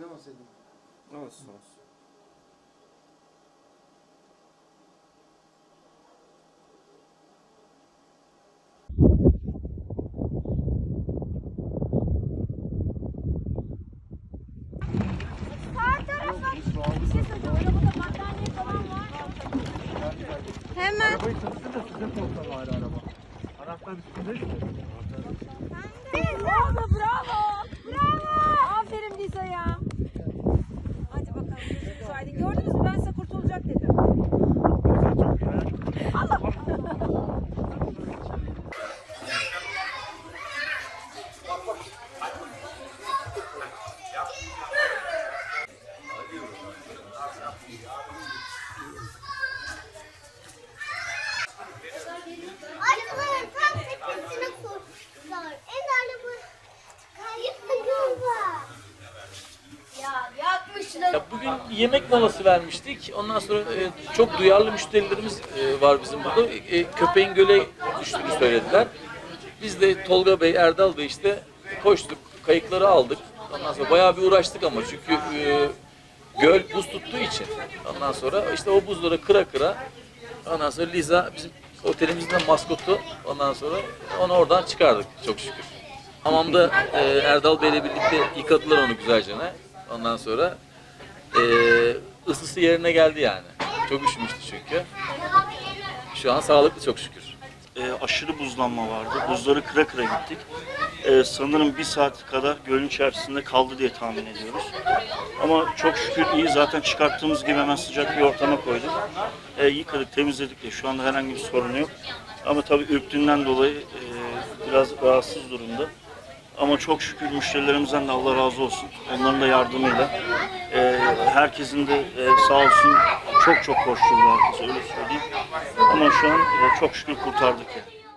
senin. Olsun olsun. Bir şey. Hemen. Arabayı çalıştır da sıcak olsa bari araba. Anahtar üstünde? Ya bugün yemek molası vermiştik. Ondan sonra e, çok duyarlı müşterilerimiz e, var bizim burada. E, köpeğin göle düştüğünü söylediler. Biz de Tolga Bey, Erdal Bey işte koştuk, kayıkları aldık. Ondan sonra bayağı bir uğraştık ama çünkü e, göl buz tuttuğu için. Ondan sonra işte o buzları kıra kıra ondan sonra Liza bizim otelimizin de maskotu. Ondan sonra onu oradan çıkardık çok şükür. Hamamda e, Erdal Bey'le birlikte yıkadılar onu güzelce. Ondan sonra e, ısısı yerine geldi yani. Çok üşümüştü çünkü. Şu an sağlıklı çok şükür. e, aşırı buzlanma vardı. Buzları kıra kıra gittik. E, sanırım bir saat kadar gölün içerisinde kaldı diye tahmin ediyoruz. Ama çok şükür iyi. Zaten çıkarttığımız gibi hemen sıcak bir ortama koyduk. E, yıkadık, temizledik de şu anda herhangi bir sorun yok. Ama tabii ürktüğünden dolayı e, biraz rahatsız durumda. Ama çok şükür müşterilerimizden de Allah razı olsun. Onların da yardımıyla. e, herkesin de e, sağ olsun çok çok koşturdu herkes öyle söyleyeyim. Ama şu an e, çok şükür kurtardık ya.